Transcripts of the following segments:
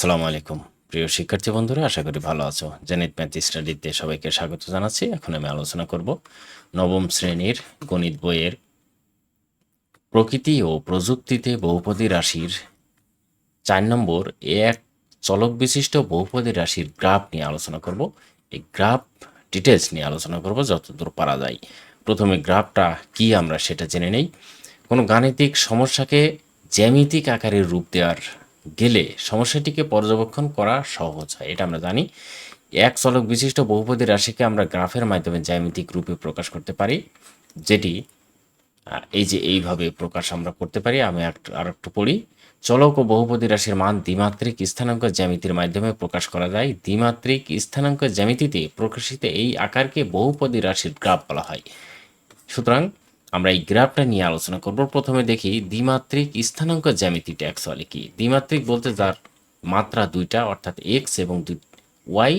আসসালামু আলাইকুম। প্রিয় শিক্ষার্থী বন্ধুরা, আশা করি ভালো আছো। জেনেট ম্যাথ স্টাডিতে সবাইকে স্বাগত জানাচ্ছি। এখন আমি আলোচনা করব নবম শ্রেণির গণিত বইয়ের প্রকৃতি ও প্রযুক্তিতে বহুপদী রাশির চার নম্বর এক চলক বিশিষ্ট বহুপদী রাশির গ্রাফ নিয়ে আলোচনা করব। এই গ্রাফ ডিটেলস নিয়ে আলোচনা করব যতদূর পারা যায়। প্রথমে গ্রাফটা কি আমরা সেটা জেনে নেই। কোনো গাণিতিক সমস্যাকে জ্যামিতিক আকারে রূপ দেওয়ার গেলে সমস্যাটিকে পর্যবেক্ষণ করা সহজ হয়, এটা আমরা জানি। এক চলক বিশিষ্ট বহুপদী রাশিকে আমরা গ্রাফের মাধ্যমে জ্যামিতিক রূপে প্রকাশ করতে পারি, যেটি এই যে এইভাবে প্রকাশ আমরা করতে পারি, আমি আর একটু পড়ি। চলক ও বহুপদী রাশির মান দ্বিমাত্রিক স্থানাঙ্ক জ্যামিতির মাধ্যমে প্রকাশ করা যায়। দ্বিমাত্রিক স্থানাঙ্ক জ্যামিতিতে প্রকাশিত এই আকারকে বহুপদী রাশির গ্রাফ বলা হয়। সুতরাং আমরা এই গ্রাফটা নিয়ে আলোচনা করব। প্রথমে দেখি দ্বিমাত্রিক স্থানাঙ্ক জ্যামিতিটা অ্যাকচুয়ালি কি? দ্বিমাত্রিক বলতে যার মাত্রা দুইটা, অর্থাৎ এক্স এবং ওয়াই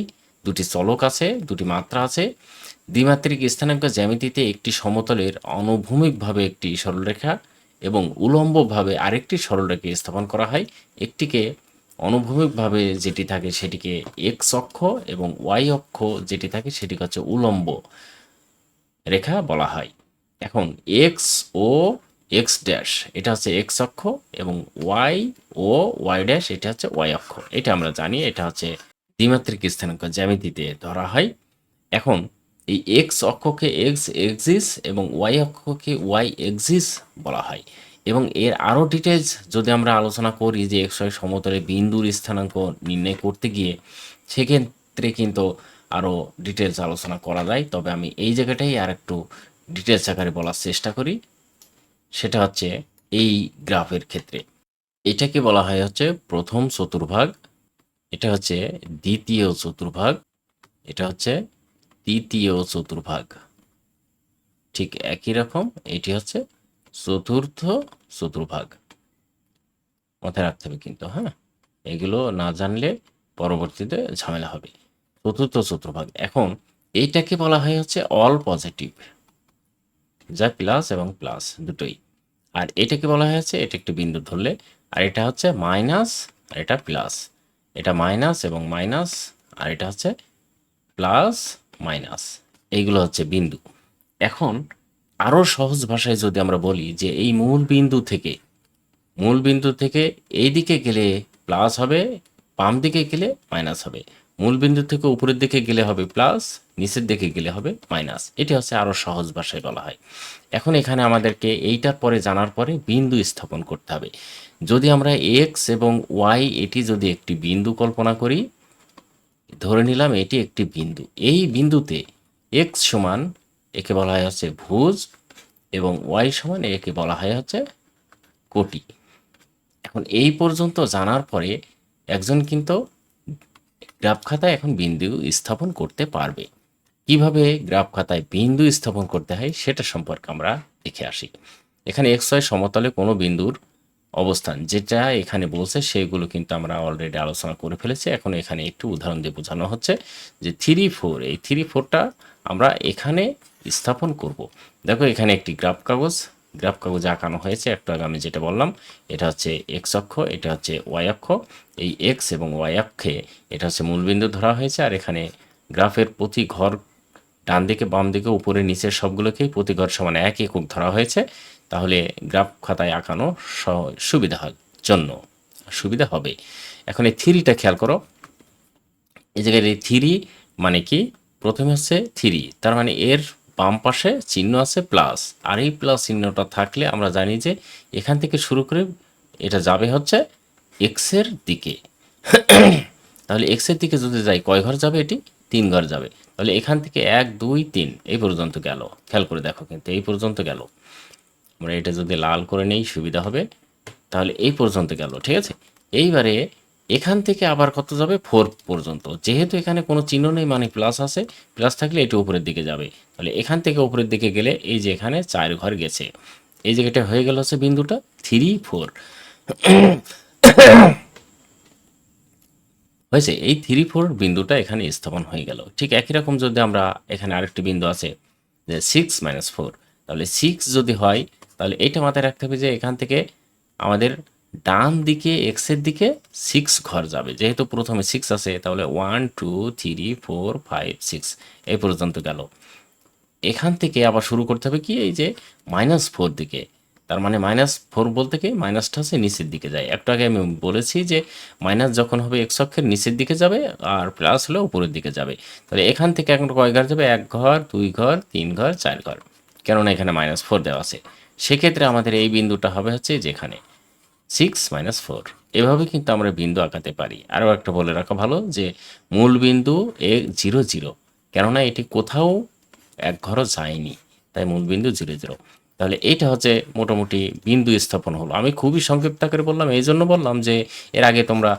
দুটি চলক আছে, দুটি মাত্রা আছে। দ্বিমাত্রিক স্থানাঙ্ক জ্যামিতিতে একটি সমতলের অনুভূমিকভাবে একটি সরলরেখা এবং উলম্বভাবে আরেকটি সরলরেখা স্থাপন করা হয়। একটিকে অনুভূমিকভাবে যেটি থাকে সেটিকে এক্স অক্ষ এবং ওয়াই অক্ষ যেটি থাকে সেটি হচ্ছে উলম্ব রেখা বলা হয়। এখন এক্স ও এক্স ড্যাশ এটা হচ্ছে এক্স অক্ষ এবং ওয়াই ও ওয়াই ড্যাশ এটা হচ্ছে ওয়াই অক্ষ। এটা আমরা জানি, এটা হচ্ছে দ্বিমাত্রিক স্থানাঙ্ক জ্যামিতিতে ধরা হয়। এখন এই এক্স অক্ষকে এক্স এক্সিস এবং ওয়াই অক্ষকে ওয়াই এক্সিস বলা হয়। এবং এর আরও ডিটেলস যদি আমরা আলোচনা করি যে এক্স ওয়াই সমতলে বিন্দুর স্থানাঙ্ক নির্ণয় করতে গিয়ে, সেক্ষেত্রে কিন্তু আরও ডিটেলস আলোচনা করা যায়। তবে আমি এই জায়গাটাই আর একটু ডিটেলস আকারে বলার চেষ্টা করি। সেটা হচ্ছে এই গ্রাফের ক্ষেত্রে। এটাকে বলা হয় হচ্ছে প্রথম চতুর্ভাগ, এটা হচ্ছে দ্বিতীয় চতুর্ভাগ, এটা হচ্ছে তৃতীয় চতুর্ভাগ। ঠিক একই রকম, এটি হচ্ছে চতুর্থ চতুর্ভাগ। মাথায় রাখতে হবে কিন্তু হ্যাঁ? এগুলো না জানলে পরবর্তীতে ঝামেলা হবে। চতুর্থ চতুর্ভাগ। এখন এইটাকে বলা হয় হচ্ছে অল পজিটিভ যা প্লাস এবং প্লাস দুটোই। আর এটাকে বলা হয়েছে, এটা একটি বিন্দু ধরলে, আর এটা হচ্ছে মাইনাস, আর এটা প্লাস। এটা মাইনাস এবং মাইনাস, আর এটা হচ্ছে প্লাস, মাইনাস। এইগুলো হচ্ছে বিন্দু। এখন আরও সহজ ভাষায় যদি আমরা বলি যে এই মূল বিন্দু থেকে, মূল বিন্দু থেকে এই দিকে গেলে প্লাস হবে বাম দিকে গেলে মাইনাস হবে। মূল বিন্দু থেকে উপরের দিকে গেলে হবে প্লাস নিচের দিকে গেলে হবে মাইনাস এটি হচ্ছে আরও সহজ ভাষায় বলা হয়। এখন এখানে আমাদেরকে এইটার পরে জানার পরে বিন্দু স্থাপন করতে হবে। যদি আমরা এক্স এবং ওয়াই এটি যদি একটি বিন্দু কল্পনা করি, ধরে নিলাম এটি একটি বিন্দু। এই বিন্দুতে এক্স সমান একে বলা হয় হচ্ছে ভুজ এবং ওয়াই সমান একে বলা হয় হচ্ছে কোটি। এখন এই পর্যন্ত জানার পরে একজন কিন্তু গ্রাফ খাতায় এখন বিন্দু স্থাপন করতে পারবে। কীভাবে গ্রাফ খাতায় বিন্দু স্থাপন করতে হয় সেটা সম্পর্কে আমরা দেখে আসি। এখানে এক্স ওয়াই সমতলে কোনো বিন্দুর অবস্থান, যেটা এখানে বলছে সেগুলো কিন্তু আমরা অলরেডি আলোচনা করে ফেলেছি। এখন এখানে একটু উদাহরণ দিয়ে বোঝানো হচ্ছে যে থ্রি ফোর এই থ্রি ফোরটা আমরা এখানে স্থাপন করব। দেখো এখানে একটি গ্রাফ কাগজ, গ্রাফ কাগজে আঁকানো হয়েছে, একটু আগে আমি যেটা বললাম, এটা হচ্ছে এক্স অক্ষ, এটা হচ্ছে ওয়াই অক্ষ। এই এক্স এবং ওয়াই অক্ষে এটা হচ্ছে মূলবিন্দু ধরা হয়েছে, আর এখানে গ্রাফের প্রতি ঘর ডান দিকে বাম দিকে উপরে, নিচের সবগুলোকেই প্রতি ঘর সমান এক একক ধরা হয়েছে। তাহলে গ্রাফ খাতায় আঁকানো সুবিধা জন্য সুবিধা হবে। এখন এই থিরিটা খেয়াল করো। এই জায়গায় এই থ্রি মানে কি? প্রথমে হচ্ছে থ্রি। তার মানে এর বাম পাশে চিহ্ন আছে প্লাস। আর এই প্লাস চিহ্নটা থাকলে আমরা জানি যে এখান থেকে শুরু করে এটা যাবে হচ্ছে এক্সের দিকে। তাহলে এক্সের দিকে যদি যাই, কয় ঘর যাবে এটি? তিন ঘর যাবে। তাহলে এখান থেকে এক, দুই, তিন, এই পর্যন্ত গেল। খেয়াল করে দেখো কিন্তু এই পর্যন্ত গেল। আমরা এটা যদি লাল করে নেই, সুবিধা হবে। তাহলে এই পর্যন্ত গেল, ঠিক আছে? এইবারে এখান থেকে আবার কত যাবে? ফোর পর্যন্ত। যেহেতু এখানে কোনো চিহ্ন নেই মানে প্লাস আছে প্লাস থাকলে এটি উপরের দিকে যাবে। তাহলে এখান থেকে উপরের দিকে গেলে এই যে এখানে চার ঘর গেছে। এই জায়গাটা হয়ে গেল হচ্ছে বিন্দুটা থ্রি ফোর হয়েছে, এই থ্রি ফোর বিন্দুটা এখানে স্থাপন হয়ে গেল। ঠিক একই রকম যদি আমরা এখানে আরেকটি বিন্দু আছে, যে সিক্স মাইনাস ফোর তাহলে সিক্স যদি হয়, তাহলে এইটা মাথায় রাখতে হবে যে এখান থেকে আমাদের ডান দিকে এক্সের দিকে সিক্স ঘর যাবে। যেহেতু প্রথমে সিক্স আছে, তাহলে one two three four five six এই পর্যন্ত গেল। এখান থেকে আবার শুরু করতে হবে কি? এই যে মাইনাস ফোর দিকে। তার মানে মাইনাস ফোর বলতে কি? মাইনাসটা হচ্ছে নিচের দিকে যায়। একটু আগে আমি বলেছি যে মাইনাস যখন হবে এক্স অক্ষের নিচের দিকে যাবে আর প্লাস হলে উপরের দিকে যাবে। তাহলে এখান থেকে এখন কয় ঘর যাবে? এক ঘর, দুই ঘর, তিন ঘর, চার ঘর। কেননা এখানে মাইনাস ফোর দেওয়া আছে। সেক্ষেত্রে আমাদের এই বিন্দুটা হবে হচ্ছে যেখানে সিক্স মাইনাস ফোর এভাবে কিন্তু আমরা বিন্দু আঁকাতে পারি। আরও একটা বলে রাখা ভালো যে মূল বিন্দু এ জিরো জিরো কেননা এটি কোথাও এক ঘরও যায়নি। তাই মূল বিন্দু জিরো জিরো তাহলে এইটা হচ্ছে মোটামুটি বিন্দু স্থাপন হলো। আমি খুবই সংক্ষিপ্ত আকারে বললাম, এই জন্য বললাম যে এর আগে তোমরা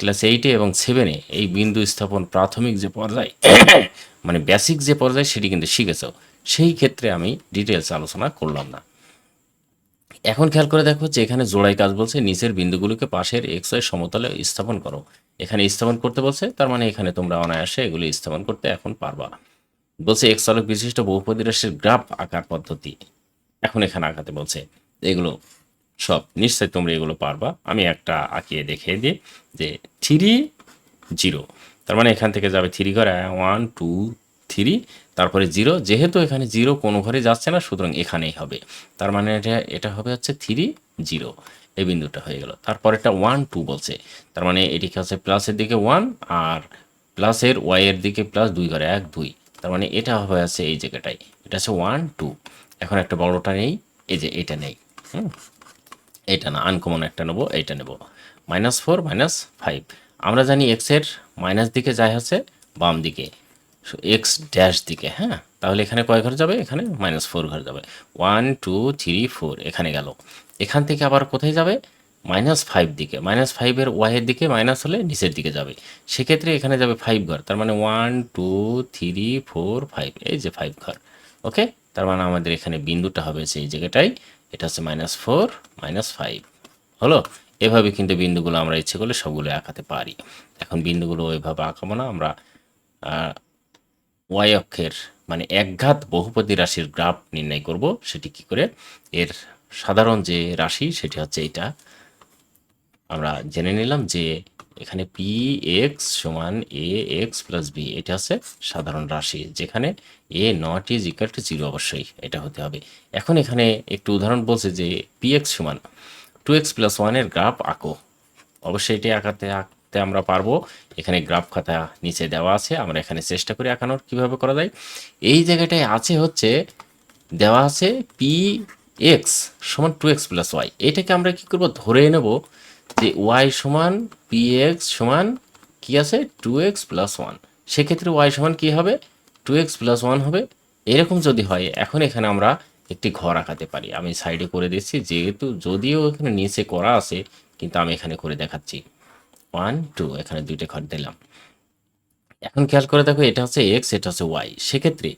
ক্লাস এইটে এবং সেভেনে এই বিন্দু স্থাপন প্রাথমিক যে পর্যায় মানে বেসিক যে পর্যায় সেটি কিন্তু শিখেছো। সেই ক্ষেত্রে আমি ডিটেলস আলোচনা করলাম না। এখন খেয়াল করে দেখো যে এখানে জোড়াই কাজ বলছে, নিচের বিন্দুগুলোকে পাশের এক্স ওয়াই সমতলে স্থাপন করো। এখানে স্থাপন করতে বলছে, তার মানে এখানে তোমরা অনায়াসে এগুলি স্থাপন করতে এখন পারবা। বলছে এক্স চালক বিশিষ্ট বহুপদী রাশির গ্রাফ আঁকার পদ্ধতি। এখন এখানে আঁকাতে বলছে, এগুলো সব নিশ্চয়ই তোমরা এগুলো পারবা। আমি একটা আঁকিয়ে দেখিয়ে দিই যে থ্রি জিরো, তার মানে এখান থেকে যাবে থ্রি ঘরে, ওয়ান, টু, থ্রি, তারপরে জিরো। যেহেতু এখানে জিরো কোনো ঘরে যাচ্ছে না, সুতরাং এখানেই হবে। তার মানে এটা এটা হবে হচ্ছে থ্রি জিরো, এই বিন্দুটা হয়ে গেল। তারপরেটা ওয়ান, টু বলছে, তার মানে এটিকে হচ্ছে প্লাসের দিকে ওয়ান আর প্লাসের ওয়াইয়ের দিকে প্লাস দুই ঘরে এক, দুই, তার মানে এটা হবে আছে এই জায়গাটাই এটা হচ্ছে ওয়ান, টু এখন একটা বড়টা নেই, এই যে এটা নেই, হুম? এইটা না আনকমন একটা নেব, এইটা নেব। মাইনাস ফোর মাইনাস ফাইভ আমরা জানি এক্সের মাইনাস দিকে যায় হচ্ছে বাম দিকে। এক্স ড্যাশ দিকে হ্যাঁ? তাহলে এখানে কয় ঘর যাবে? এখানে মাইনাস ফোর ঘর যাবে। ওয়ান টু থ্রি ফোর এখানে গেল। এখান থেকে আবার কোথায় যাবে? মাইনাস ফাইভ দিকে। মাইনাস ফাইভের ওয়াইয়ের দিকে মাইনাস হলে নিচের দিকে যাবে। সেক্ষেত্রে এখানে যাবে ফাইভ ঘর। তার মানে one two three four five এই যে ফাইভ ঘর। ওকে তার মানে আমাদের এখানে বিন্দুটা হবে সেই জায়গাটাই এটা হচ্ছে মাইনাস ফোর মাইনাস ফাইভ হলো? এভাবে কিন্তু বিন্দুগুলো আমরা ইচ্ছে করলে সবগুলো আঁকাতে পারি। এখন বিন্দুগুলো ওইভাবে আঁকাবো না, আমরা ওয়াই অক্ষের মানে একঘাত বহুপদী রাশির গ্রাফ নির্ণয় করব, সেটি কি করে? এর সাধারণ যে রাশি, সেটি হচ্ছে এটা। আমরা জেনে নিলাম যে এখানে পি এক্স সমান এ এক্স প্লাস বি এটা হচ্ছে সাধারণ রাশি, যেখানে a naught is equal to zero অবশ্যই এটা হতে হবে। এখন এখানে একটু উদাহরণ বলছে যে পি এক্স সমান টু এক্স প্লাস ওয়ানের গ্রাফ আঁকো। অবশ্যই এটি আঁকাতে, আঁকতে আমরা পারব। এখানে গ্রাফ খাতা নিচে দেওয়া আছে, আমরা এখানে চেষ্টা করি আঁকানোর, কীভাবে করা যায়। এই জায়গাটায় আছে হচ্ছে, দেওয়া আছে পি এক্স সমান টু এক্স প্লাস ওয়াই এটাকে আমরা কি করব? ধরে নেব যে ওয়াই সমান পি এক্স সমান কি আছে? টু এক্স প্লাস ওয়ান সেক্ষেত্রে ওয়াই সমান কি হবে? টু এক্স প্লাস ওয়ান হবে। এরকম যদি হয়, এখন এখানে আমরা একটি ঘর আঁকাতে পারি। আমি সাইডে করে দিচ্ছি, যেহেতু যদিও এখানে নিচে করা আছে, কিন্তু আমি এখানে করে দেখাচ্ছি। ওয়ান টু এখানে দুইটা ঘর দিলাম। এখন খেয়াল করে দেখো, এটা হচ্ছে এক্স এটা হচ্ছে ওয়াই সেক্ষেত্রে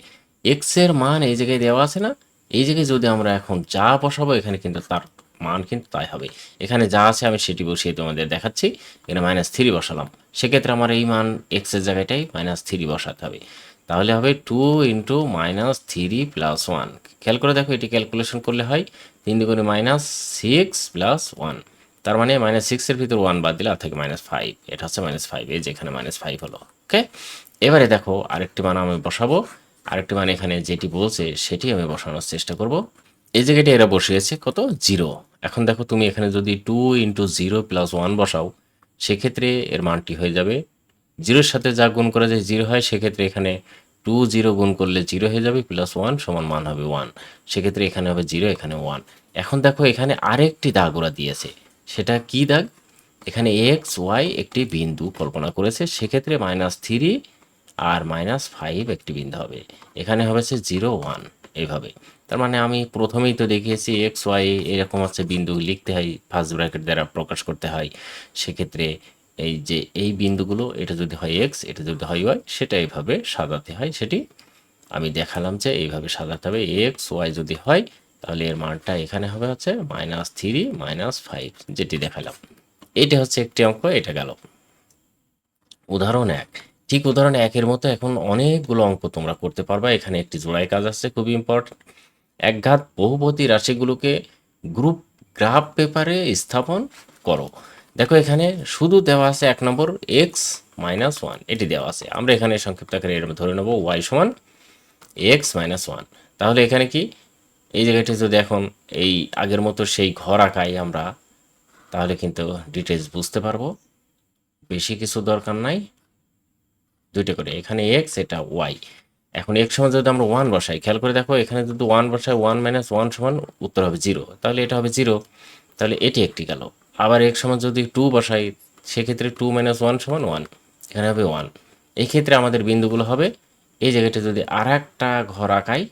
এক্সের মান এই জায়গায় দেওয়া আছে না? এই জায়গায় যদি আমরা এখন যা বসাবো, এখানে কিন্তু তার মান কিন্তু তাই হবে। এখানে যা আছে আমি সেটি বসিয়ে তোমাদের দেখাচ্ছি। এখানে মাইনাস থ্রি বসালাম। সেক্ষেত্রে আমার এই মান এক্সের জায়গাটাই মাইনাস থ্রি বসাতে হবে। তাহলে হবে two into minus three plus one খেয়াল করে দেখো, এটি ক্যালকুলেশন করলে হয় তিন দুগুণে মাইনাস সিক্স প্লাস ওয়ান তার মানে মাইনাস সিক্সের ভিতর ওয়ান বাদ দিলে আর থাকে মাইনাস ফাইভ এটা হচ্ছে মাইনাস ফাইভ এই যে এখানে মাইনাস ফাইভ হলো। ওকে এবারে দেখো, আরেকটি মান আমি বসাবো। আরেকটি মান এখানে যেটি বলছে, সেটি আমি বসানোর চেষ্টা করব। এই জায়গাটি এরা বসিয়েছে কত? জিরো। এখন দেখো তুমি এখানে যদি two into zero plus one বসাও, সেক্ষেত্রে এর মানটি হয়ে যাবে জিরোর সাথে যা গুণ করা যায় জিরো হয়, সেক্ষেত্রে এখানে টু জিরো গুণ করলে জিরো হয়ে যাবে প্লাস ওয়ান সমান মান হবে ওয়ান সেক্ষেত্রে এখানে হবে জিরো, এখানে ওয়ান এখন দেখো এখানে আরেকটি দাগ ওরা দিয়েছে। সেটা কি দাগ? এখানে এক্স ওয়াই একটি বিন্দু কল্পনা করেছে, সেক্ষেত্রে মাইনাস থ্রি আর মাইনাস ফাইভ একটি বিন্দু হবে। এখানে হবে হচ্ছে জিরো ওয়ান এইভাবে। তার মানে আমি প্রথমেই তো দেখিয়েছি এক্স ওয়াই এরকম হচ্ছে বিন্দু লিখতে হয় ফার্স্ট ব্র্যাকেট দ্বারা প্রকাশ করতে হয়। সেক্ষেত্রে এই যে এই বিন্দুগুলো, এটা যদি হয় এক্স এটা যদি হয় ওয়াই সেটা এইভাবে সাজাতে হয়, সেটি আমি দেখালাম যে এইভাবে সাজাতে হবে। এক্স ওয়াই যদি হয়, তাহলে এর মানটা এখানে হবে হচ্ছে মাইনাস থ্রি মাইনাস ফাইভ যেটি দেখালাম। এটা হচ্ছে একটি অঙ্ক, এটা গেল। উদাহরণ এক। ঠিক উদাহরণ একের মতো এখন অনেকগুলো অঙ্ক তোমরা করতে পারবা। এখানে একটি জোড়াই কাজ আছে খুবই ইম্পর্টেন্ট একঘাত বহুপতি রাশিগুলোকে গ্রুপ গ্রাফ পেপারে স্থাপন করো। দেখো এখানে শুধু দেওয়া আছে এক নম্বর এক্স মাইনাস ওয়ান এটি দেওয়া আছে। আমরা এখানে সংক্ষিপ্ত আকারে এরকম ধরে নেব ওয়াই সমান এক্স মাইনাস ওয়ান তাহলে এখানে কি? এই জায়গাটি যদি এখন এই আগের মতো সেই ঘর আঁকাই আমরা, তাহলে কিন্তু ডিটেলস বুঝতে পারব। বেশি কিছু দরকার নাই। দুইটা করে। এখানে এক্স এটা ওয়াই এখন এক সময় যদি আমরা ওয়ান বসাই, খেয়াল করে দেখো এখানে যদি ওয়ান বসাই ওয়ান মাইনাস ওয়ান সমান উত্তর হবে জিরো তাহলে এটা হবে জিরো তাহলে এটি একটি গেল। আবার এক সময় যদি টু বসাই, সেক্ষেত্রে টু মাইনাস ওয়ান সমান ওয়ান এখানে হবে ওয়ান এই ক্ষেত্রে আমাদের বিন্দুগুলো হবে, এই জায়গাটা যদি আর একটা ঘর আঁকাই,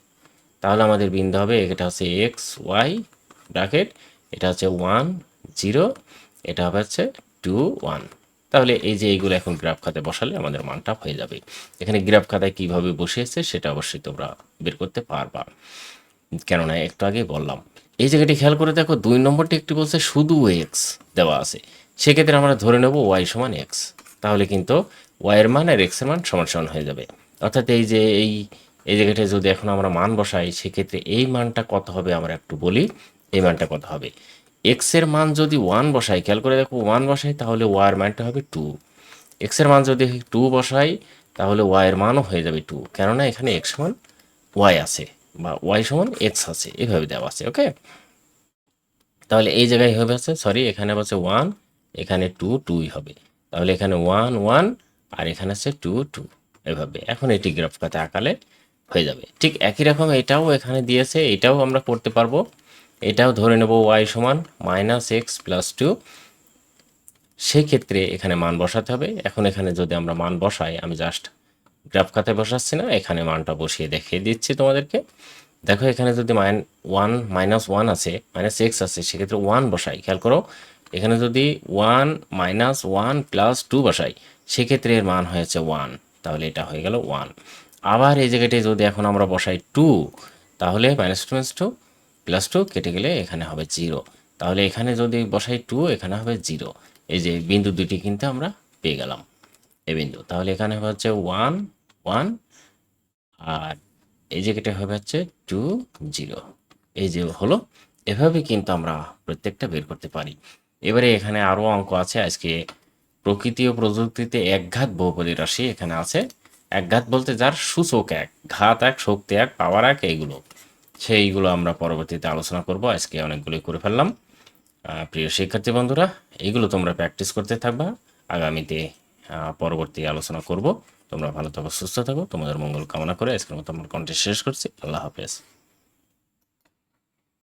তাহলে আমাদের বিন্দু হবে, এটা হচ্ছে এক্স ওয়াই ব্র্যাকেট এটা হচ্ছে ওয়ান জিরো এটা হবে হচ্ছে টু ওয়ান তাহলে এই যে এইগুলো এখন গ্রাফ খাতায় বসালে আমাদের মানটা হয়ে যাবে। এখানে গ্রাফ খাতায় কীভাবে বসিয়েছে সেটা অবশ্যই তোমরা বের করতে পারবা। কেননা একটু আগে বললাম, এই জায়গাটি খেয়াল করে দেখো, দুই নম্বরটি একটি বলছে শুধু এক্স দেওয়া আছে। সেক্ষেত্রে আমরা ধরে নেব ওয়াই সমান এক্স তাহলে কিন্তু ওয়াইয়ের মান আর এক্সের মান সমান সমান হয়ে যাবে। অর্থাৎ এই যে এই এই জায়গাটায় যদি এখন আমরা মান বসাই, সেক্ষেত্রে এই মানটা কত হবে আমরা একটু বলি, এই মানটা কত হবে। এক্সের মান যদি ওয়ান বসাই, খেয়াল করে দেখো ওয়ান বসাই, তাহলে ওয়াইয়ের মানটা হবে টু এক্সের মান যদি টু বসাই, তাহলে ওয়াইয়ের মানও হয়ে যাবে টু কেননা এখানে এক্স সমান ওয়াই আছে, বা ওয়াই সমান এক্স আছে, এভাবে দেওয়া আছে ওকে তাহলে এই জায়গায় হবে আছে সরি এখানে আছে ওয়ান এখানে টু টুই হবে। তাহলে এখানে ওয়ান ওয়ান আর এখানে আছে টু টু এভাবে। এখন এটি গ্রাফ খাতে আঁকালে হয়ে যাবে। ঠিক একই রকম এটাও এখানে দিয়েছে, এটাও আমরা করতে পারব। এটাও ধরে নেব ওয়াই সমান মাইনাস এক্স প্লাস টু সেক্ষেত্রে এখানে মান বসাতে হবে। এখন এখানে যদি আমরা মান বসাই, আমি জাস্ট গ্রাফ খাতায় বসাচ্ছি না, এখানে মানটা বসিয়ে দেখিয়ে দিচ্ছি তোমাদেরকে। দেখো, এখানে যদি মাইন ওয়ান মাইনাস ওয়ান আছে মাইনাস এক্স আছে, সেক্ষেত্রে ওয়ান বসাই। খেয়াল করো, এখানে যদি one minus one plus two বসাই, সেক্ষেত্রে এর মান হয়েছে ওয়ান তাহলে এটা হয়ে গেল ওয়ান আবার এই জায়গাটায় যদি এখন আমরা বসাই টু তাহলে minus two minus two plus two কেটে গেলে এখানে হবে জিরো তাহলে এখানে যদি বসাই টু এখানে হবে জিরো এই যে বিন্দু দুটি কিন্তু আমরা পেয়ে গেলাম এই বিন্দু। তাহলে এখানে হচ্ছে ওয়ান ওয়ান আর এই জায়গাটা হবে হচ্ছে টু জিরো এই যে হলো, এভাবে কিন্তু আমরা প্রত্যেকটা বের করতে পারি। এবারে এখানে আরও অঙ্ক আছে, আজকে প্রকৃতি ও প্রযুক্তিতে একঘাত বহুপদী রাশি এখানে আছে। একঘাত বলতে যার সূচক এক, ঘাত এক, শক্তি এক, পাওয়ার এক, এইগুলো। সেইগুলো আমরা পরবর্তীতে আলোচনা করব। আজকে অনেকগুলোই করে ফেললাম। প্রিয় শিক্ষার্থী বন্ধুরা, এগুলো তোমরা প্র্যাকটিস করতে থাকবা। আগামীতে পরবর্তী আলোচনা করব। তোমরা ভালো থাকো, সুস্থ থাকো। তোমাদের মঙ্গল কামনা করে আজকের মতো আমার কন্টেস্ট শেষ করছি। আল্লাহ হাফেজ।